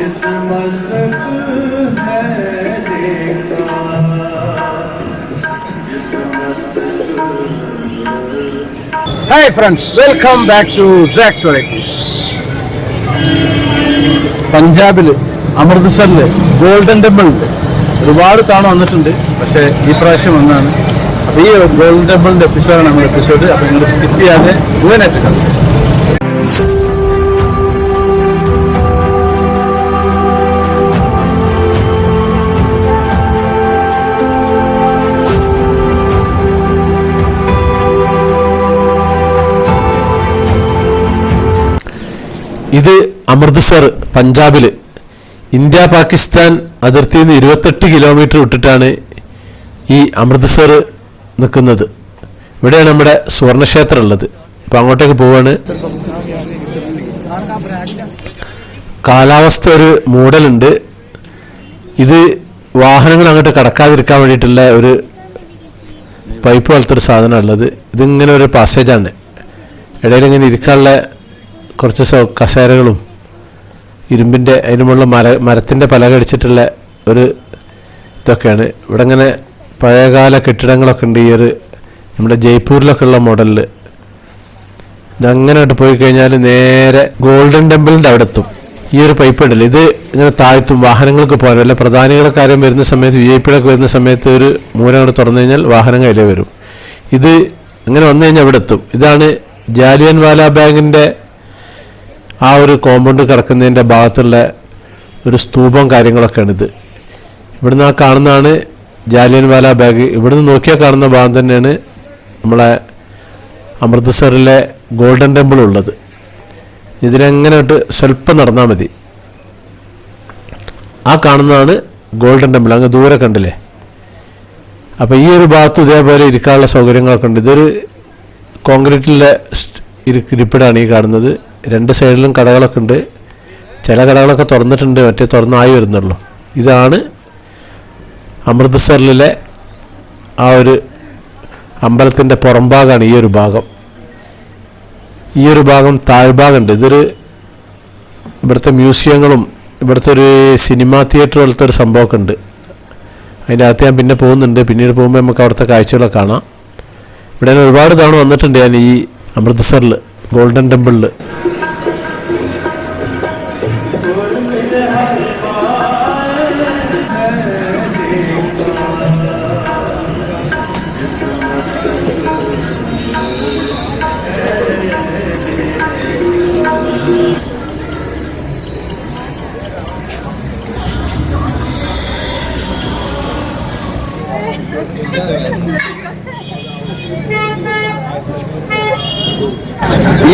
जिस मस्तक है देखा जिस मस्तक hi friends welcome back to Sax varieties പഞ്ചാബിൽ അമൃത്സറിൽ ഗോൾഡൻ ടെമ്പിൾ ഉണ്ട് ഒരുപാട് തവണ വന്നിട്ടുണ്ട് പക്ഷേ ഈ പ്രാവശ്യം വന്നാണ് അപ്പോൾ ഈ ഗോൾഡൻ ടെമ്പിളിൻ്റെ എപ്പിസോഡാണ് നമ്മുടെ എപ്പിസോഡ് അപ്പോൾ നിങ്ങൾ സ്കിപ്പ് ചെയ്യാതെ മുഴുവനായിട്ട് കാണും ഇത് അമൃത്സർ പഞ്ചാബിൽ ഇന്ത്യ പാകിസ്ഥാൻ അതിർത്തിയിൽ നിന്ന് ഇരുപത്തെട്ട് കിലോമീറ്റർ വിട്ടിട്ടാണ് ഈ അമൃത്സർ നിൽക്കുന്നത്. ഇവിടെയാണ് നമ്മുടെ സുവർണക്ഷേത്രം ഉള്ളത്. ഇപ്പം അങ്ങോട്ടേക്ക് പോവാണ്. കാലാവസ്ഥ ഒരു മൂടലുണ്ട്. ഇത് വാഹനങ്ങൾ അങ്ങോട്ട് കടക്കാതിരിക്കാൻ വേണ്ടിയിട്ടുള്ള ഒരു പൈപ്പ് പോലത്തെ ഒരു ഉള്ളത് ഇതിങ്ങനെ ഒരു പാസേജാണ് ഇടയിൽ ഇങ്ങനെ ഇരിക്കാനുള്ള കുറച്ച് സോ കസേരകളും ഇരുമ്പിന്റെ അതിനുമുള്ള മര മരത്തിന്റെ പലക അടിച്ചിട്ടുള്ള ഒരു ഇതൊക്കെയാണ്. ഇവിടെ ഇങ്ങനെ പഴയകാല കെട്ടിടങ്ങളൊക്കെ ഉണ്ട് ഈ ഒരു നമ്മുടെ ജയ്പൂരിലൊക്കെ ഉള്ള മോഡലിൽ ഇതങ്ങനെയായിട്ട് പോയി കഴിഞ്ഞാൽ നേരെ ഗോൾഡൻ ടെമ്പിളിന്റെ അവിടെ എത്തും ഈ ഒരു പൈപ്പ് ഉണ്ടല്ലോ ഇത് ഇങ്ങനെ താഴ്ത്തും വാഹനങ്ങൾക്ക് പോകാൻ അല്ല പ്രധാനികളെ കാര്യം വരുന്ന സമയത്ത് വി ഐ പികളൊക്കെ വരുന്ന സമയത്ത് ഒരു മൂലം അവിടെ തുറന്നു കഴിഞ്ഞാൽ വാഹനം കയ്യിലേ വരും. ഇത് അങ്ങനെ വന്നു കഴിഞ്ഞാൽ അവിടെ എത്തും ഇതാണ് ജാലിയൻ വാല ബാഗിന്റെ ആ ഒരു കോമ്പൗണ്ട് കിടക്കുന്നതിന്റെ ഭാഗത്തുള്ള ഒരു സ്തൂപം കാര്യങ്ങളൊക്കെയാണിത്. ഇവിടുന്ന് ആ കാണുന്നതാണ് ജാലിയൻ വാല ബാഗ്. ഇവിടുന്ന് നോക്കിയാൽ കാണുന്ന ഭാഗം തന്നെയാണ് നമ്മളെ അമൃത്സറിലെ ഗോൾഡൻ ടെമ്പിൾ ഉള്ളത്. ഇതിനെങ്ങനെ ഇട്ട് സ്വല്പം നടന്നാൽ മതി. ആ കാണുന്നതാണ് ഗോൾഡൻ ടെമ്പിൾ. അങ്ങ് ദൂരെ കണ്ടില്ലേ? അപ്പോൾ ഈ ഒരു ഭാഗത്ത് ഇതേപോലെ ഇരിക്കാനുള്ള സൗകര്യങ്ങളൊക്കെ ഉണ്ട്. ഇതൊരു കോൺക്രീറ്റിലെ ഇരിപ്പിടാണ് ഈ കാണുന്നത്. രണ്ട് സൈഡിലും കടകളൊക്കെ ഉണ്ട്. ചില കടകളൊക്കെ തുറന്നിട്ടുണ്ട്. മറ്റേ തുറന്നായി വരുന്നുള്ളൂ. ഇതാണ് അമൃത്സറിലെ ആ ഒരു അമ്പലത്തിന്റെ പുറംഭാഗമാണ് ഈ ഒരു ഭാഗം. ഈ ഒരു ഭാഗം താഴ്ഭാഗമുണ്ട് ഇതൊരു ഇവിടുത്തെ മ്യൂസിയങ്ങളും ഇവിടുത്തെ ഒരു സിനിമാ തിയേറ്റർ പോലത്തെ ഒരു സംഭവമൊക്കെ ഉണ്ട് അതിന്റെ അകത്ത് ഞാൻ പിന്നെ പോകുന്നുണ്ട്. പിന്നീട് പോകുമ്പോൾ നമുക്ക് അവിടുത്തെ കാഴ്ചകളൊക്കെ കാണാം. ഇവിടെ ഒരുപാട് തവണ വന്നിട്ടുണ്ട് ഞാൻ ഈ അമൃത്സറിൽ ഗോൾഡൻ ടെമ്പിളിൽ.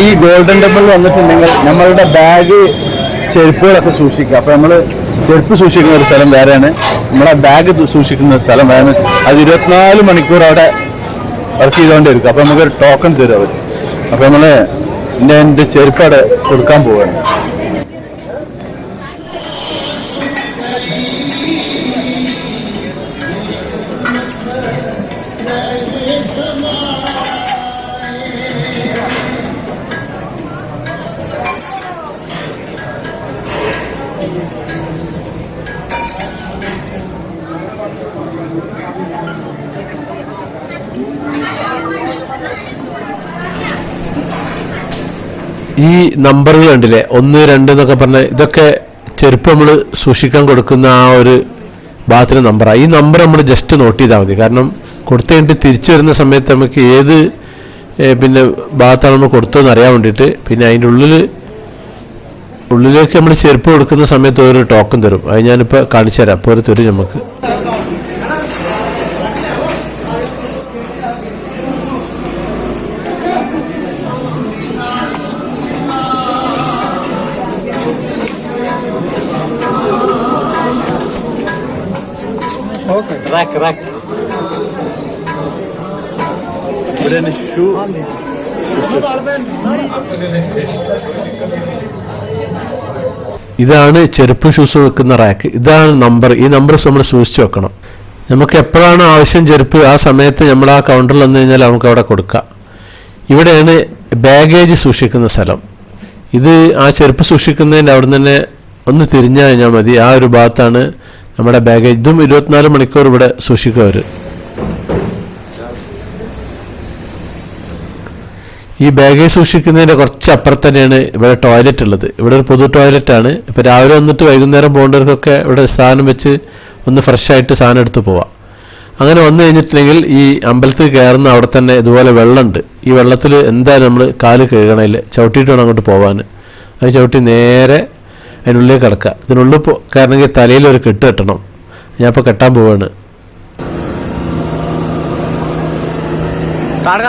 ഈ ഗോൾഡൻ ടെമ്പിൾ വന്നിട്ടുണ്ടെങ്കിൽ നമ്മളുടെ ബാഗ് ചെരുപ്പുകളൊക്കെ സൂക്ഷിക്കുക. അപ്പൊ നമ്മൾ ചെരുപ്പ് സൂക്ഷിക്കുന്ന ഒരു സ്ഥലം വേറെയാണ്. നമ്മളെ ബാഗ് സൂക്ഷിക്കുന്ന സ്ഥലം വേറെ അത് ഇരുപത്തിനാല് മണിക്കൂർ അവിടെ വർക്ക് ചെയ്തുകൊണ്ടിരിക്കും അപ്പൊ നമുക്കൊരു ടോക്കൺ തരും അവർ അപ്പൊ നമ്മൾ എന്റെ എന്റെ ചെരുപ്പ് കൊടുക്കാൻ പോവുകയാണ് ഈ നമ്പറുകൾ ഉണ്ടല്ലേ ഒന്ന് രണ്ട് എന്നൊക്കെ പറഞ്ഞ ഇതൊക്കെ ചെരുപ്പ് നമ്മൾ സൂക്ഷിക്കാൻ കൊടുക്കുന്ന ആ ഒരു ഭാഗത്തിലെ നമ്പറാണ് ഈ നമ്പർ നമ്മൾ ജസ്റ്റ് നോട്ട് ചെയ്താൽ മതി. കാരണം കൊടുത്തു കഴിഞ്ഞിട്ട് തിരിച്ചു വരുന്ന സമയത്ത് നമുക്ക് ഏത് പിന്നെ ഭാഗത്താണ് നമ്മൾ കൊടുത്തതെന്ന് അറിയാൻ വേണ്ടിയിട്ട് പിന്നെ അതിന്റെ ഉള്ളിൽ ഉള്ളിലേക്ക് നമ്മൾ ചെരുപ്പ് കൊടുക്കുന്ന സമയത്ത് ഒരു ടോക്കൺ തരും. അത് ഞാനിപ്പോൾ കാണിച്ചു തരാം. അപ്പോൾ ഒരു തരും നമുക്ക്. ഇവിടെ ഷൂ ഇതാണ് ചെരുപ്പ് ഷൂസ് വെക്കുന്ന റാക്ക് ഇതാണ് നമ്പർ ഈ നമ്പർ നമ്മൾ സൂക്ഷിച്ചു വെക്കണം. നമുക്ക് എപ്പോഴാണ് ആവശ്യം ചെരുപ്പ് ആ സമയത്ത് നമ്മൾ ആ കൗണ്ടറിൽ വന്നു കഴിഞ്ഞാൽ നമുക്ക് അവിടെ കൊടുക്കാം. ഇവിടെയാണ് ബാഗേജ് സൂക്ഷിക്കുന്ന സ്ഥലം. ഇത് ആ ചെരുപ്പ് സൂക്ഷിക്കുന്നതിന്റെ അവിടെ തന്നെ ഒന്ന് തിരിഞ്ഞു കഴിഞ്ഞാൽ മതി. ആ ഒരു ഭാഗത്താണ് നമ്മുടെ ബാഗേജ് ഇതും ഇരുപത്തിനാല് മണിക്കൂർ ഇവിടെ സൂക്ഷിക്കും അവർ ഈ ബാഗേജ് സൂക്ഷിക്കുന്നതിന്റെ കുറച്ച് അപ്പുറത്ത് തന്നെയാണ് ഇവിടെ ടോയ്ലറ്റ് ഉള്ളത്. ഇവിടെ ഒരു പൊതു ടോയ്ലറ്റാണ് ഇപ്പോൾ രാവിലെ വന്നിട്ട് വൈകുന്നേരം പോകേണ്ടവർക്കൊക്കെ ഇവിടെ സാധനം വെച്ച് ഒന്ന് ഫ്രഷായിട്ട് സാധനം എടുത്ത് പോവാം. അങ്ങനെ വന്നു കഴിഞ്ഞിട്ടുണ്ടെങ്കിൽ ഈ അമ്പലത്തിൽ കയറുന്ന അവിടെ തന്നെ ഇതുപോലെ വെള്ളമുണ്ട്. ഈ വെള്ളത്തിൽ എന്തായാലും നമ്മൾ കാൽ കഴുകണമില്ല ചവിട്ടിയിട്ട് വേണം അങ്ങോട്ട് പോകാൻ അത് ചവിട്ടി നേരെ അതിനുള്ളിൽ കിടക്കുക. ഇതിനുള്ളിൽ കയറണമെങ്കിൽ തലയിൽ ഒരു കെട്ട് കെട്ടണം. ഞാനിപ്പോൾ കെട്ടാൻ പോവാണ്. കാർഡ്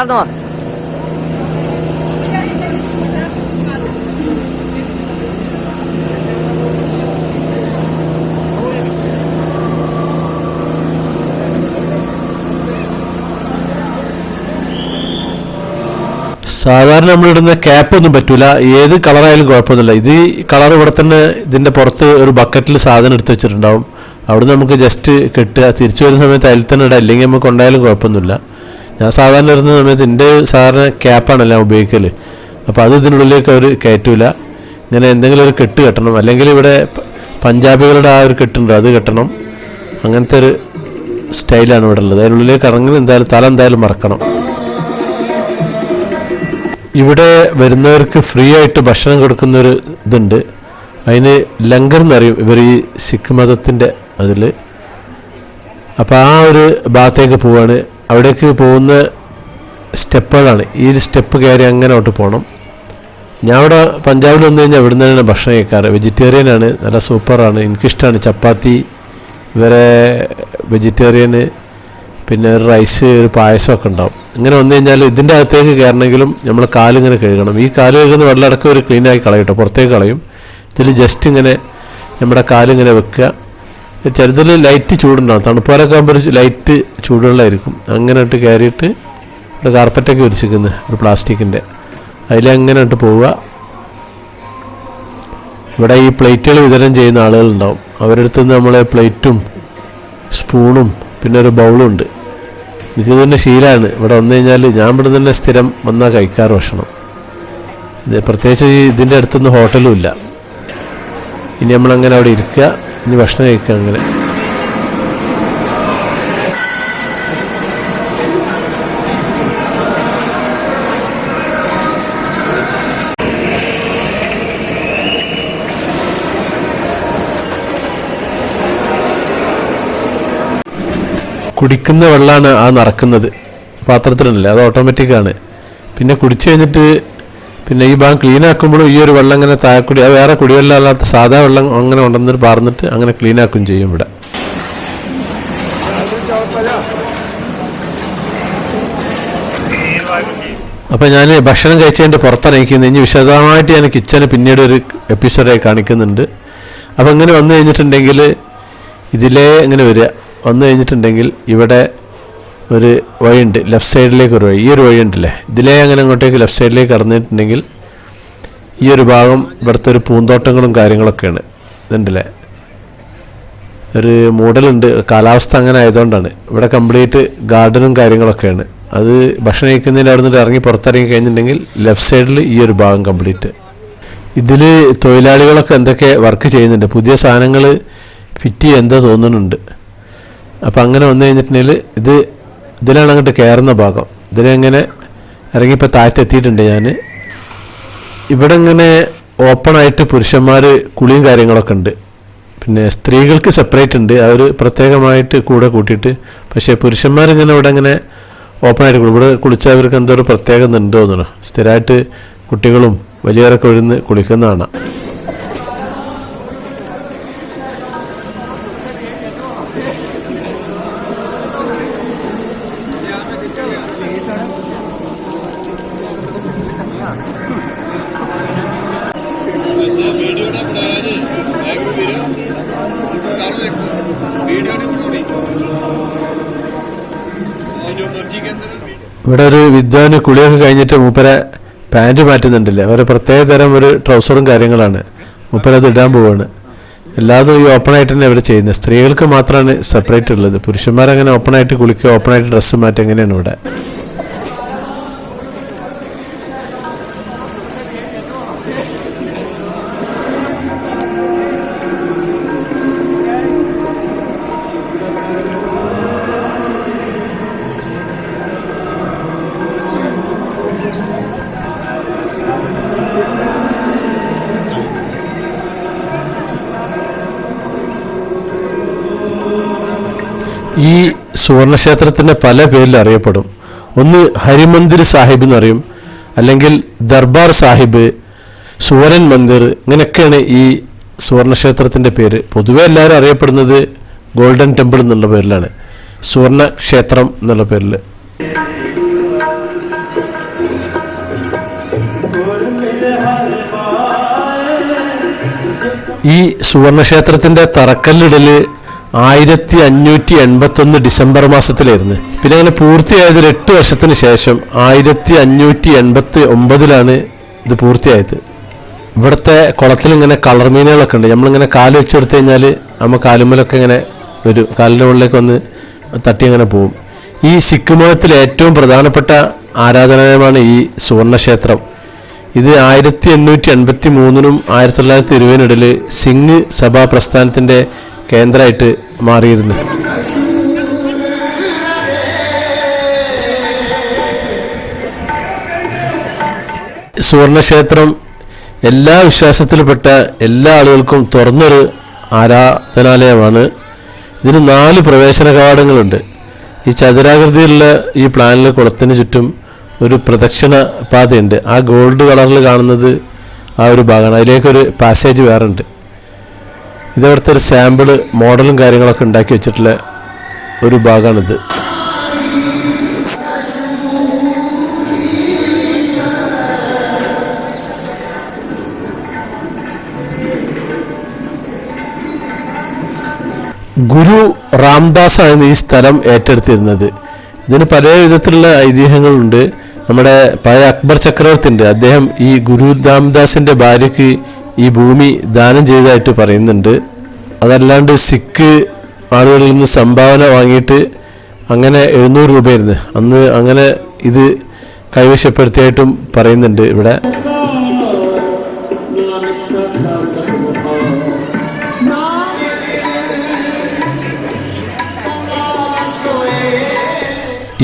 സാധാരണ നമ്മളിടുന്ന ക്യാപ്പ് ഒന്നും പറ്റൂല. ഏത് കളറായാലും കുഴപ്പമൊന്നുമില്ല. ഇത് കളർ ഇവിടെ തന്നെ ഇതിന്റെ പുറത്ത് ഒരു ബക്കറ്റിൽ സാധനം എടുത്ത് വെച്ചിട്ടുണ്ടാവും. അവിടെ നമുക്ക് ജസ്റ്റ് കെട്ടുക. തിരിച്ചു വരുന്ന സമയത്ത് അതിൽ തന്നെ ഇടാം. അല്ലെങ്കിൽ നമുക്ക് ഉണ്ടായാലും കുഴപ്പമൊന്നുമില്ല. ഞാൻ സാധാരണ വരുന്ന സമയത്ത് എന്റെ സാധാരണ ക്യാപ്പാണല്ലോ ഞാൻ ഉപയോഗിക്കൽ അപ്പോൾ അത് ഇതിനുള്ളിലേക്ക് അവർ കയറ്റൂല. ഇങ്ങനെ എന്തെങ്കിലും ഒരു കെട്ട് കെട്ടണം. അല്ലെങ്കിൽ ഇവിടെ പഞ്ചാബികളുടെ ആ ഒരു കെട്ടുണ്ട് അത് കെട്ടണം. അങ്ങനത്തെ ഒരു സ്റ്റൈലാണ് ഇവിടെ ഉള്ളത്. അതിനുള്ളിലേക്ക് ഇറങ്ങുന്ന എന്തായാലും തല എന്തായാലും മറക്കണം. ഇവിടെ വരുന്നവർക്ക് ഫ്രീ ആയിട്ട് ഭക്ഷണം കൊടുക്കുന്നൊരു ഇതുണ്ട്. അതിന് ലങ്കർ എന്നറിയും ഇവർ ഈ സിഖ് മതത്തിന്റെ അതിൽ അപ്പോൾ ആ ഒരു ഭാഗത്തേക്ക് പോവാണ്. അവിടേക്ക് പോകുന്ന സ്റ്റെപ്പുകളാണ്. ഈ ഒരു സ്റ്റെപ്പ് കയറി അങ്ങനെ അങ്ങോട്ട് പോകണം ഞാൻ അവിടെ പഞ്ചാബിൽ വന്നു കഴിഞ്ഞാൽ ഇവിടെ നിന്നാണ് ഭക്ഷണം കഴിക്കാറ്. വെജിറ്റേറിയൻ ആണ്. നല്ല സൂപ്പറാണ് എനിക്കിഷ്ടമാണ് ചപ്പാത്തി ഇവരെ വെജിറ്റേറിയന് പിന്നെ ഒരു റൈസ് ഒരു പായസമൊക്കെ ഉണ്ടാവും. ഇങ്ങനെ വന്നു കഴിഞ്ഞാൽ ഇതിന്റെ അകത്തേക്ക് കയറണമെങ്കിലും നമ്മൾ കാലിങ്ങനെ കഴുകണം. ഈ കാൽ കഴുകുന്ന വെള്ളമടക്കം ഒരു ക്ലീനാക്കി കളയട്ടോ പുറത്തേക്ക് കളയും. ഇതിൽ ജസ്റ്റ് ഇങ്ങനെ നമ്മുടെ കാലിങ്ങനെ വെക്കുക. ചിലതിൽ ലൈറ്റ് ചൂടുണ്ടാവും. തണുപ്പാലൊക്കെ ആകുമ്പോൾ ഒരു ലൈറ്റ് ചൂടുള്ളതായിരിക്കും അങ്ങനെ ഇട്ട് കയറിയിട്ട് ഒരു കാർപ്പറ്റൊക്കെ വിരിച്ചിരിക്കുന്നത് ഒരു പ്ലാസ്റ്റിക്കിന്റെ അതിലങ്ങനെ ഇട്ട് പോവുക. ഇവിടെ ഈ പ്ലേറ്റുകൾ വിതരണം ചെയ്യുന്ന ആളുകളുണ്ടാവും. അവരുടെ നിന്ന് നമ്മളെ പ്ലേറ്റും സ്പൂണും പിന്നെ ഒരു ബൗളും ഉണ്ട്. എനിക്ക് തന്നെ ശീലമാണ് ഇവിടെ വന്നു കഴിഞ്ഞാൽ ഞാൻ ഇവിടെ തന്നെ സ്ഥിരം വന്നാൽ കഴിക്കാറ് ഭക്ഷണം. ഇത് പ്രത്യേകിച്ച് ഇതിന്റെ അടുത്തൊന്നും ഹോട്ടലും ഇല്ല. ഇനി നമ്മളങ്ങനെ അവിടെ ഇരിക്കുക. ഇനി ഭക്ഷണം കഴിക്കുക അങ്ങനെ. കുടിക്കുന്ന വെള്ളമാണ് ആ നടക്കുന്നത് പാത്രത്തിലുണ്ടല്ലേ അത് ഓട്ടോമാറ്റിക്കാണ് പിന്നെ കുടിച്ചു കഴിഞ്ഞിട്ട് പിന്നെ ഈ ഭാഗം ക്ലീൻ ആക്കുമ്പോഴും ഈ ഒരു വെള്ളം ഇങ്ങനെ താഴെക്കുടി അത് വേറെ കുടിവെള്ളമല്ലാത്ത സാധാ വെള്ളം അങ്ങനെ ഉണ്ടെന്ന് പാർന്നിട്ട് അങ്ങനെ ക്ലീൻ ആക്കും ചെയ്യും ഇവിടെ. അപ്പോൾ ഞാൻ ഭക്ഷണം കഴിച്ചതിന്റെ പുറത്തിറങ്ങിക്കുന്നത് ഇനി വിശദമായിട്ട് ഞാൻ കിച്ചന് പിന്നീട് ഒരു എപ്പിസോഡായി കാണിക്കുന്നുണ്ട്. അപ്പോൾ ഇങ്ങനെ വന്നു കഴിഞ്ഞിട്ടുണ്ടെങ്കിൽ ഇതിലേ ഇങ്ങനെ വരിക. വന്നു കഴിഞ്ഞിട്ടുണ്ടെങ്കിൽ ഇവിടെ ഒരു വഴിയുണ്ട് ലെഫ്റ്റ് സൈഡിലേക്ക് ഒരു വഴി. ഈ ഒരു വഴി ഉണ്ടല്ലേ ഇതിലേ അങ്ങനെ അങ്ങോട്ടേക്ക് ലെഫ്റ്റ് സൈഡിലേക്ക് കടന്നിട്ടുണ്ടെങ്കിൽ ഈ ഒരു ഭാഗം ഇവിടുത്തെ ഒരു പൂന്തോട്ടങ്ങളും കാര്യങ്ങളൊക്കെയാണ്. ഇതുണ്ടല്ലേ? ഒരു മൂടലുണ്ട്. കാലാവസ്ഥ അങ്ങനെ ആയതുകൊണ്ടാണ്. ഇവിടെ കംപ്ലീറ്റ് ഗാർഡനും കാര്യങ്ങളൊക്കെയാണ്. അത് ഭക്ഷണം കഴിക്കുന്നതിന്റെ അവിടെ നിന്ന് ഇറങ്ങി പുറത്തിറങ്ങി കഴിഞ്ഞിട്ടുണ്ടെങ്കിൽ ലെഫ്റ്റ് സൈഡിൽ ഈ ഒരു ഭാഗം കംപ്ലീറ്റ് ഇതിൽ തൊഴിലാളികളൊക്കെ എന്തൊക്കെ വർക്ക് ചെയ്യുന്നുണ്ട്? പുതിയ സാധനങ്ങൾ ഫിറ്റ് ചെയ്യാൻ എന്തോ തോന്നുന്നുണ്ട്? അപ്പോൾ അങ്ങനെ വന്നു കഴിഞ്ഞിട്ടുണ്ടെങ്കിൽ ഇത് ഇതിലാണ് അങ്ങോട്ട് കയറുന്ന ഭാഗം. ഇതിലെങ്ങനെ ഇറങ്ങിയപ്പോൾ താഴത്തെത്തിയിട്ടുണ്ട് ഞാൻ ഇവിടെ ഇങ്ങനെ ഓപ്പണായിട്ട് പുരുഷന്മാർ കുളിയും കാര്യങ്ങളൊക്കെ ഉണ്ട്. പിന്നെ സ്ത്രീകൾക്ക് സെപ്പറേറ്റ് ഉണ്ട്. അവർ പ്രത്യേകമായിട്ട് കൂടെ കൂട്ടിയിട്ട്. പക്ഷേ പുരുഷന്മാരിങ്ങനെ ഇവിടെ ഇങ്ങനെ ഓപ്പണായിട്ട് കുളി. ഇവിടെ കുളിച്ചാൽ അവർക്ക് എന്തോ ഒരു പ്രത്യേകത ഉണ്ടോ എന്നാണ് സ്ഥിരമായിട്ട് കുട്ടികളും വലിയവരൊക്കെ ഒഴിന്ന് കുളിക്കുന്നതാണ്. ഇവിടെ ഒരു വിദ്വാന് കുളിയൊക്കെ കഴിഞ്ഞിട്ട് മൂപ്പരെ പാന്റ് മാറ്റുന്നുണ്ടല്ലേ? ഒരു പ്രത്യേക തരം ഒരു ട്രൗസറും കാര്യങ്ങളാണ്. മൂപ്പര അത് ഇടാൻ പോവാണ്. എല്ലാതും ഈ ഓപ്പണായിട്ട് തന്നെ അവർ ചെയ്യുന്നത്. സ്ത്രീകൾക്ക് മാത്രമാണ് സെപ്പറേറ്റ് ഉള്ളത്. പുരുഷന്മാരങ്ങനെ ഓപ്പണായിട്ട് കുളിക്കുക ഓപ്പണായിട്ട് ഡ്രസ്സ് മാറ്റുക എങ്ങനെയാണ് ഇവിടെ. ഈ സുവർണക്ഷേത്രത്തിന്റെ പല പേരിൽ അറിയപ്പെടും. ഒന്ന് ഹരിമന്ദിർ സാഹിബ് എന്നറിയും അല്ലെങ്കിൽ ദർബാർ സാഹിബ് സുവരൻ മന്ദിർ ഇങ്ങനെയൊക്കെയാണ് ഈ സുവർണക്ഷേത്രത്തിന്റെ പേര്. പൊതുവേ എല്ലാവരും അറിയപ്പെടുന്നത് ഗോൾഡൻ ടെമ്പിൾ എന്നുള്ള പേരിലാണ്. സുവർണ ക്ഷേത്രം എന്നുള്ള പേരിൽ ഈ സുവർണക്ഷേത്രത്തിന്റെ തറക്കല്ലിടൽ ആയിരത്തി അഞ്ഞൂറ്റി എൺപത്തി ഒന്ന് ഡിസംബർ മാസത്തിലായിരുന്നു. പിന്നെ അങ്ങനെ പൂർത്തിയായത് ഒരു എട്ട് വർഷത്തിന് ശേഷം ആയിരത്തി അഞ്ഞൂറ്റി എൺപത്തി ഒമ്പതിലാണ് ഇത് പൂർത്തിയായത്. ഇവിടുത്തെ കുളത്തിൽ ഇങ്ങനെ കളർ മീനുകളൊക്കെ ഉണ്ട്. നമ്മളിങ്ങനെ കാൽ കൊടുത്തു കഴിഞ്ഞാൽ നമ്മൾ കാലുമ്മലൊക്കെ ഇങ്ങനെ ഒരു കാലിന്റെ മുകളിലേക്ക് വന്ന് തട്ടി അങ്ങനെ പോകും ഈ സിഖ് മതത്തിലെ ഏറ്റവും പ്രധാനപ്പെട്ട ആരാധനാലയമാണ് ഈ സുവർണക്ഷേത്രം. ഇത് ആയിരത്തി എണ്ണൂറ്റി എൺപത്തി മൂന്നിനും ആയിരത്തി തൊള്ളായിരത്തി ഇരുപതിനിടയിൽ സിംഗ് സഭാ പ്രസ്ഥാനത്തിന്റെ കേന്ദ്രമായിട്ട് മാറിയിരുന്നു. സുവർണക്ഷേത്രം എല്ലാ വിശ്വാസത്തിൽപ്പെട്ട എല്ലാ ആളുകൾക്കും തുറന്നൊരു ആരാധനാലയമാണ്. ഇതിന് നാല് പ്രവേശന കവാടങ്ങളുണ്ട്. ഈ ചതുരാകൃതിയിലുള്ള ഈ പ്ലാനിൽ കുളത്തിന് ചുറ്റും ഒരു പ്രദക്ഷിണ പാതയുണ്ട്. ആ ഗോൾഡ് കളറിൽ കാണുന്നത് ആ ഒരു ഭാഗമാണ്. അതിലേക്കൊരു പാസേജ് വേറെ ഉണ്ട് ഇതവിടുത്തെ ഒരു സാമ്പിൾ മോഡലും കാര്യങ്ങളൊക്കെ ഉണ്ടാക്കി വെച്ചിട്ടുള്ള ഒരു ഭാഗമാണിത്. ഗുരു റാംദാസ് ആണ് ഈ സ്ഥലം ഏറ്റെടുത്തിരുന്നത്. ഇതിന് പല വിധത്തിലുള്ള ഐതിഹ്യങ്ങളുണ്ട്. നമ്മുടെ പഴയ അക്ബർ ചക്രവർത്തിന്റെ അദ്ദേഹം ഈ ഗുരു രാംദാസിന്റെ ഭാര്യയ്ക്ക് ഈ ഭൂമി ദാനം ചെയ്തതായിട്ട് പറയുന്നുണ്ട്. അതല്ലാണ്ട് സിക്ക് ആളുകളിൽ നിന്ന് സംഭാവന വാങ്ങിയിട്ട് അങ്ങനെ എഴുന്നൂറ് രൂപയായിരുന്നു. അന്ന് അങ്ങനെ ഇത് കൈവശപ്പെടുത്തിയായിട്ടും പറയുന്നുണ്ട് ഇവിടെ.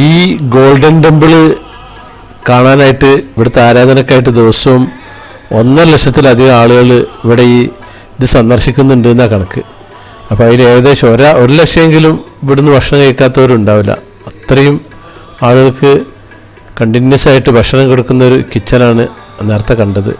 ഈ ഗോൾഡൻ ടെമ്പിൾ കാണാനായിട്ട് ഇവിടുത്തെ ആരാധനക്കായിട്ട് ദിവസവും ഒന്നര ലക്ഷത്തിലധികം ആളുകൾ ഇവിടെ ഈ ഇത് സന്ദർശിക്കുന്നുണ്ട് എന്നാണ് കണക്ക്. അപ്പോൾ അതിൽ ഏകദേശം ഒരാ ഒരു ലക്ഷമെങ്കിലും ഇവിടുന്ന് ഭക്ഷണം കഴിക്കാത്തവരുണ്ടാവില്ല. അത്രയും ആളുകൾക്ക് കണ്ടിന്യൂസ് ആയിട്ട് ഭക്ഷണം കൊടുക്കുന്ന ഒരു കിച്ചനാണ് നേരത്തെ കണ്ടത്.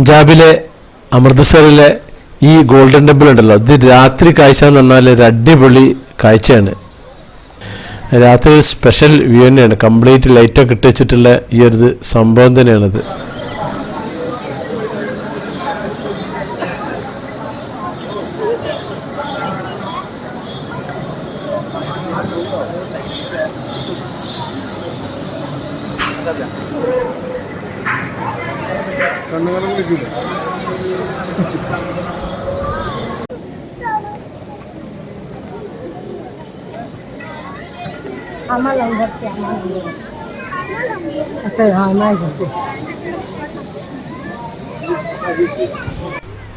പഞ്ചാബിലെ അമൃത്സറിലെ ഈ ഗോൾഡൻ ടെമ്പിൾ ഉണ്ടല്ലോ ഇത് രാത്രി കാഴ്ച എന്ന് പറഞ്ഞാൽ ഒരു അടിപൊളി കാഴ്ചയാണ്. രാത്രി സ്പെഷ്യൽ വ്യൂ തന്നെയാണ്. കംപ്ലീറ്റ് ലൈറ്റൊക്കെ ഇട്ട് വെച്ചിട്ടുള്ള ഈ ഒരു സംഭവം തന്നെയാണിത്. আমার নম্বর কি আমার নম্বর আছে হ্যাঁ মাইজ আছে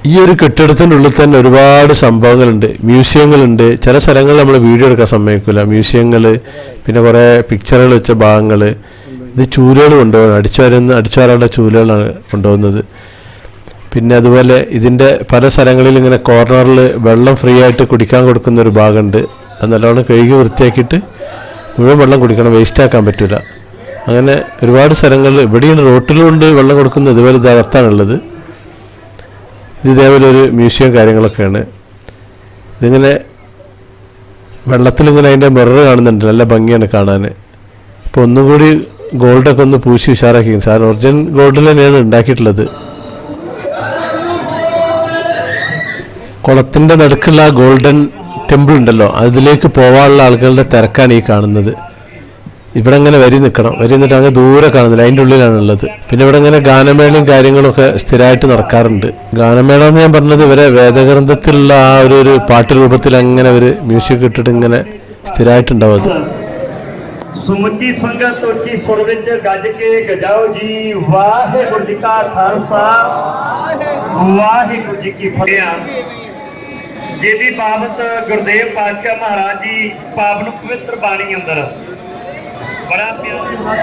ഈ ഒരു കെട്ടിടത്തിൻ്റെ ഉള്ളിൽ തന്നെ ഒരുപാട് സംഭവങ്ങളുണ്ട് മ്യൂസിയങ്ങളുണ്ട് ചില സ്ഥലങ്ങളിൽ നമ്മൾ വീഡിയോ എടുക്കാൻ സമ്മതിക്കില്ല മ്യൂസിയങ്ങൾ പിന്നെ കുറേ പിക്ചറുകൾ വെച്ച ഭാഗങ്ങൾ ഇത് ചൂലുകൾ കൊണ്ടുപോകുന്നത് അടിച്ചു വരുന്ന അടിച്ചു വരാനുള്ള ചൂലുകളാണ് കൊണ്ടുപോകുന്നത് പിന്നെ അതുപോലെ ഇതിൻ്റെ പല സ്ഥലങ്ങളിൽ ഇങ്ങനെ കോർണറിൽ വെള്ളം ഫ്രീ ആയിട്ട് കുടിക്കാൻ കൊടുക്കുന്ന ഒരു ഭാഗമുണ്ട് അത് നല്ലോണം കഴുകി വൃത്തിയാക്കിയിട്ട് മുഴുവൻ വെള്ളം കുടിക്കണം വേസ്റ്റാക്കാൻ പറ്റില്ല അങ്ങനെ ഒരുപാട് സ്ഥലങ്ങളിൽ ഇവിടെയും റോട്ടിലുണ്ട് വെള്ളം കൊടുക്കുന്നത് ഇതുപോലെ ഇത് അകത്താണുള്ളത്. ഇത് ഇതേപോലെ ഒരു മ്യൂസിയം കാര്യങ്ങളൊക്കെയാണ്. ഇതിങ്ങനെ വെള്ളത്തിലിങ്ങനെ അതിന്റെ മിറർ കാണുന്നുണ്ട് നല്ല ഭംഗിയാണ് കാണാൻ. അപ്പോൾ ഒന്നും കൂടി ഗോൾഡൊക്കെ ഒന്ന് പൂശി ഉഷാറാക്കി. സാർ ഒറിജിനൽ ഗോൾഡിൽ തന്നെയാണ് ഉണ്ടാക്കിയിട്ടുള്ളത്. കുളത്തിന്റെ നടുക്കുള്ള ഗോൾഡൻ ടെമ്പിൾ ഉണ്ടല്ലോ അതിലേക്ക് പോകാനുള്ള ആളുകളുടെ തിരക്കാണ് ഈ കാണുന്നത്. ഇവിടെ അങ്ങനെ വരി നിൽക്കണം വരി നിന്നിട്ട് അങ്ങനെ ദൂരെ കാണുന്നില്ല. അതിന്റെ ഉള്ളിലാണുള്ളത്. പിന്നെ ഇവിടെ ഇങ്ങനെ ഗാനമേളയും കാര്യങ്ങളൊക്കെ സ്ഥിരമായിട്ട് നടക്കാറുണ്ട്. ഗാനമേള എന്ന് ഞാൻ പറഞ്ഞത് ഇവരെ വേദഗ്രന്ഥത്തിലുള്ള ആ ഒരു ഒരു പാട്ട് രൂപത്തിൽ അങ്ങനെ ഒരു മ്യൂസിക് ഇട്ടിട്ട് ഇങ്ങനെ സ്ഥിരമായിട്ടുണ്ടാവും അത്. सुमुची संगत उनकी सुर विच गज के गजाओ जी वाहिगुरु जी का ਜਿਹਦੀ ਬਾਬਤ ਗੁਰਦੇਵ ਪਾਤਸ਼ਾਹ ਮਹਾਰਾਜ ਜੀ ਪਾਵਨ ਪਵਿੱਤਰ ਬਾਣੀ ਅੰਦਰ ਬੜਾ ਪਿਆਰਾ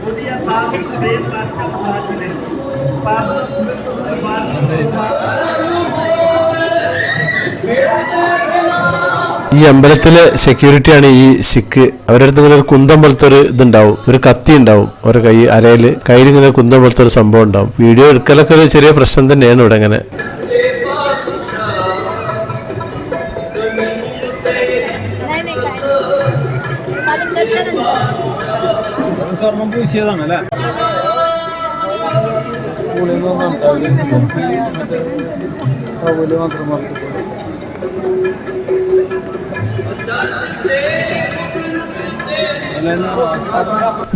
ਉਹਦੀ ਆ ਬਾਬਤ ਗੁਰਦੇਵ ਪਾਤਸ਼ਾਹ ਮਹਾਰਾਜ ਜੀ ਨੇ ਪਾਵਨ ਪਵਿੱਤਰ ਬਾਣੀ ഈ അമ്പലത്തിലെ സെക്യൂരിറ്റിയാണ് ഈ സിക്ക് അവരുടെ അടുത്ത് ഇങ്ങനെ ഒരു കുന്തം പോലത്തെ ഒരു ഇതുണ്ടാവും ഒരു കത്തി ഉണ്ടാവും ഒരു കൈ അരയില് കയ്യിൽ ഇങ്ങനെ ഒരു കുന്തം പോലത്തെ ഒരു സംഭവം ഉണ്ടാവും വീഡിയോ എടുക്കലൊക്കെ ഒരു ചെറിയ പ്രശ്നം തന്നെയാണ് ഇവിടെ ഇങ്ങനെ പൂശിയതാണ് അല്ലേ മാത്രം മാർക്കറ്റ്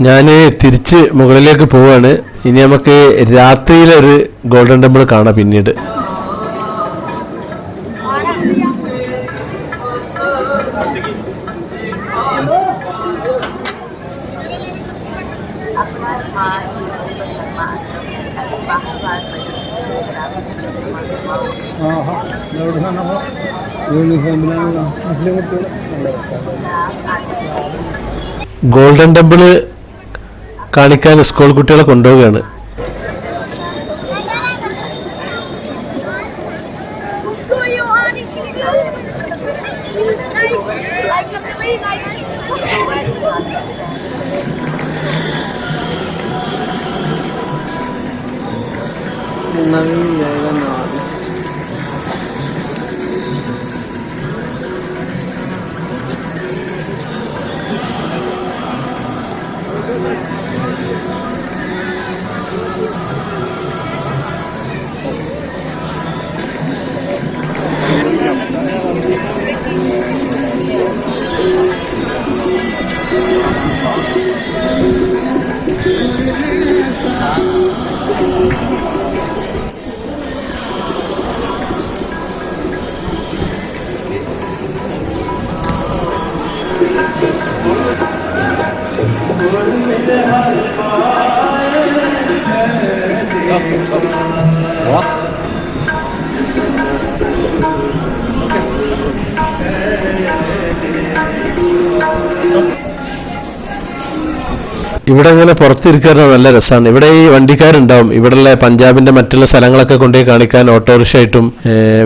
ഞാൻ തിരിച്ച് മുകളിലേക്ക് പോവാണ്. ഇനി നമുക്ക് രാത്രിയിലൊരു ഗോൾഡൻ ടെമ്പിൾ കാണാം പിന്നീട്. ഗോൾഡൻ ടെമ്പിൾ കാണിക്കാൻ സ്കൂൾ കുട്ടികളെ കൊണ്ടുപോവുകയാണ്. ഇവിടെ ഇങ്ങനെ പുറത്തിരിക്കാൻ നല്ല രസമാണ് ഇവിടെ ഈ വണ്ടിക്കാരുണ്ടാവും. ഇവിടെയുള്ള പഞ്ചാബിന്റെ മറ്റുള്ള സ്ഥലങ്ങളൊക്കെ കൊണ്ടുപോയി കാണിക്കാൻ ഓട്ടോറിക്ഷ ആയിട്ടും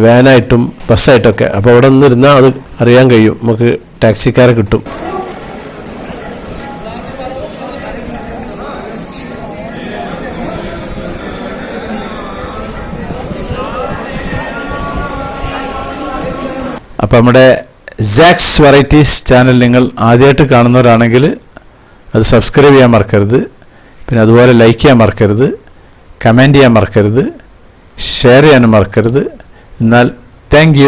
വാനായിട്ടും ബസ്സായിട്ടൊക്കെ. അപ്പോൾ അവിടെ നിന്നിരുന്നാൽ അത് അറിയാൻ കഴിയും. നമുക്ക് ടാക്സിക്കാരെ കിട്ടും. അപ്പോൾ നമ്മുടെ സാക്സ് വെറൈറ്റീസ് ചാനൽ നിങ്ങൾ ആദ്യമായിട്ട് കാണുന്നവരാണെങ്കിൽ അത് സബ്സ്ക്രൈബ് ചെയ്യാൻ മറക്കരുത്. പിന്നെ അതുപോലെ ലൈക്ക് ചെയ്യാൻ മറക്കരുത്. കമന്റ് ചെയ്യാൻ മറക്കരുത്. ഷെയർ ചെയ്യാനും മറക്കരുത്. എന്നാൽ താങ്ക്